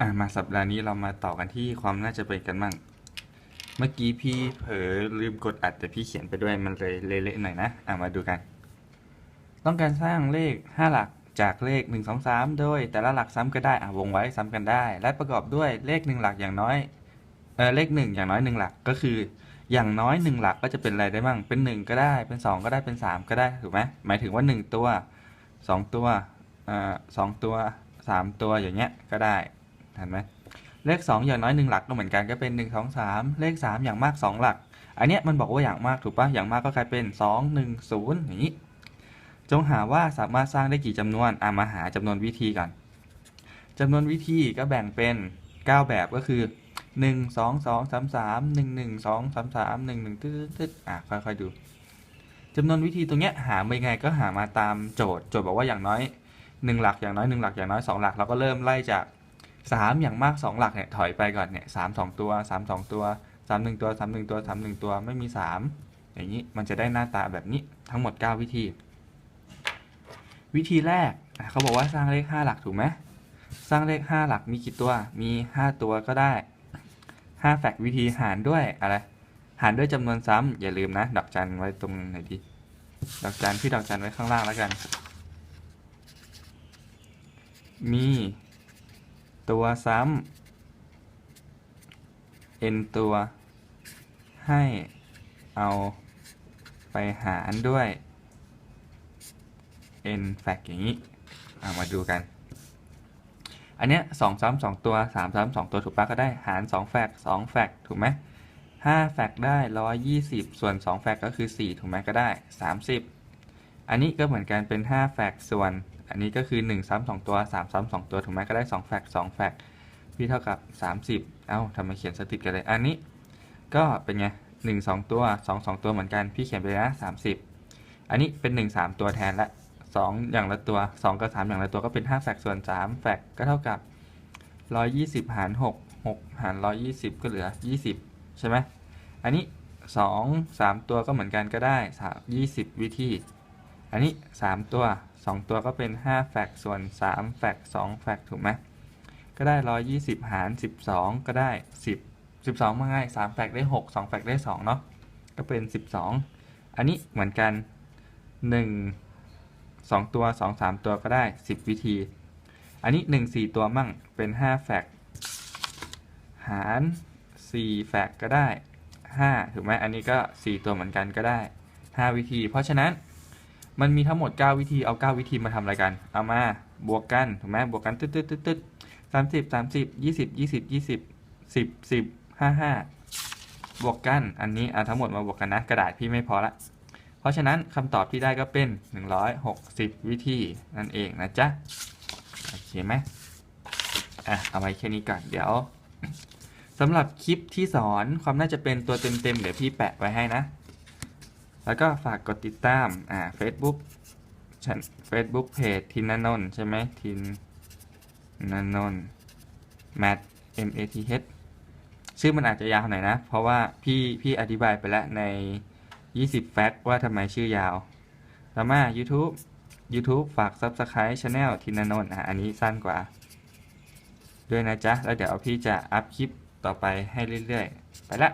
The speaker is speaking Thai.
อะมาสัปดาห์นี้เรามาต่อกันที่ความน่าจะเป็นกันบ้าง เมื่อกี้พี่เผลอลืมกดอัดแต่พี่เขียนไปด้วยมันเลยเละๆหน่อยนะ อะมาดูกัน ต้องการสร้างเลข 5 หลักจากเลข 1 2 3 โดย แต่ละหลักซ้ำก็ได้อะวงไว้ซ้ำกันได้ และประกอบด้วยเลข 1 หลักอย่างน้อยเออเลข 1 อย่างน้อย 1 หลักก็คือ อย่างน้อย 1 หลักก็จะเป็นอะไรได้บ้างเป็น 1 ก็ได้ เป็น 2 ก็ได้เป็น 3 ก็ได้ถูกไหมหมายถึงว่า 1 ตัว 2 ตัวอ่าสองตัว 3 ตัวอย่างเงี้ยก็ได้ เห็นไหมเลข 2 อย่างน้อย1หลักก็เหมือนกันก็เป็น 1 2 3 เลข 3 อย่างมาก 2 หลัก อันเนี้ยมันบอกว่าอย่างมากถูกปะอย่างมากก็กลายเป็น 2 1 0อย่างนี้ จงหาว่าสามารถสร้างได้กี่จำนวนอะมาหาจำนวนวิธีก่อนจำนวนวิธีก็แบ่งเป็น 9 แบบก็คือ 1 2 2 3 3 1 1 2 3 3 1 1ตึ๊ดตึ๊ดอะค่อยๆดูจำนวนวิธีตรงเนี้ยหาไม่ไงก็หามาตามโจทย์ โจทย์บอกว่าอย่างน้อย 1 หลักอย่างน้อย 1 หลักอย่างน้อย 2 หลักเราก็เริ่มไล่จาก สามอย่างมากสองหลักเนี่ยถอยไปก่อนเนี่ยสามสองตัวสามสองตัวสามหนึ่งตัวสามหนึ่งตัวสามหนึ่งตัวไม่มีสามอย่างนี้มันจะได้หน้าตาแบบนี้ทั้งหมด 9 วิธี วิธีแรกเขาบอกว่าสร้างเลข 5 หลักถูกไหมสร้างเลข 5 หลักมีกี่ตัวมี 5 ตัวก็ได้ 5 แฟกต์วิธีหารด้วยอะไรหารด้วยจำนวนซ้ำอย่าลืมนะ ดอกจันไว้ตรงไหนดีดอกจันพี่ดอกจันไว้ข้างล่างแล้วกัน มี ตัวซ้ำ n ตัว ให้เอาไปหารด้วย n แฟกอย่างนี้อะมาดูกัน อันเนี้ยสองซ้ำสองตัวสามซ้ำสองตัวถูกปะก็ได้หารสองแฟกสองแฟกถูกไหมห้าแฟกได้ร้อยยี่สิบส่วนสองแฟกก็คือสี่ถูกไหมก็ได้สามสิบอันนี้ก็เหมือนกันเป็นห้าแฟกส่วน อันนี้ก็คือ 1 ซ้ำสองตัว3ซ้ำสองตัวถูกไหมก็ได้2แฟก2แฟกพี่เท่ากับ 30 เอ้าทำไมเขียนสติดกันเลย อันนี้ก็เป็นไง1 2 ตัว 2 2 ตัวเหมือนกัน พี่เขียนไปเลยนะ 30 อันนี้เป็น 1 3 ตัวแทนละ2อย่างละตัว 2 กับ 3 อย่างละตัวก็เป็น 5 แฟกส่วน 3 แฟกก็เท่ากับ 120 หาร 6 6 หาร 120 ก็เหลือ 20 ใช่ไหม อันนี้ 2 3 ตัวก็เหมือนกันก็ได้ 20 วิธี อันนี้ 3 ตัว 2 ตัวก็เป็น 5 แฟกส่วน 3 แฟก2แฟกถูกไหมก็ได้ 120 หาร 12 ก็ได้ 10 12มาง่าย3แฟกได้ 6 2แฟกได้2เนาะก็เป็น 12 อันนี้เหมือนกัน 1 2 ตัว 2 3 ตัวก็ได้ 10 วิธี อันนี้ 1 4 ตัวมั่งเป็น 5 แฟกหาร 4 แฟกก็ได้ 5 ถูกไหมอันนี้ก็ 4 ตัวเหมือนกันก็ได้ 5 วิธี เพราะฉะนั้น มันมีทั้งหมด 9 วิธีเอา 9 วิธีมาทำอะไรกันเอามาบวกกันถูกไหมบวกกันตึ๊ดตึ๊ดตึ๊ดตึ๊ดสามสิบสามสิบยี่สิบยี่สิบยี่สิบสิบสิบห้าห้าบวกกันอันนี้เอาทั้งหมดมาบวกกันนะ กระดาษพี่ไม่พอละ เพราะฉะนั้นคำตอบที่ได้ก็เป็น 160 วิธีนั่นเองนะจ๊ะโอเคไหมอะเอาไว้แค่นี้ก่อนเดี๋ยวสำหรับคลิปที่สอนความน่าจะเป็นตัวเต็มๆเดี๋ยวพี่แปะไว้ให้นะ แล้วก็ฝากกดติดตามอ่า Facebook ฉัน Facebook เพจทินนนนท์ใช่ไหมทินนนนท์ mat M A T H ชื่อมันอาจจะยาวหน่อยนะ เพราะว่าพี่พี่อธิบายไปแล้วใน 20 แฟกต์ว่าทำไมชื่อยาวแล้วมา YouTube YouTube ฝาก Subscribe Channel ทินนนท์อะอันนี้สั้นกว่า ด้วยนะจ๊ะ แล้วเดี๋ยวพี่จะอัพคลิปต่อไปให้เรื่อย ๆ ไปละ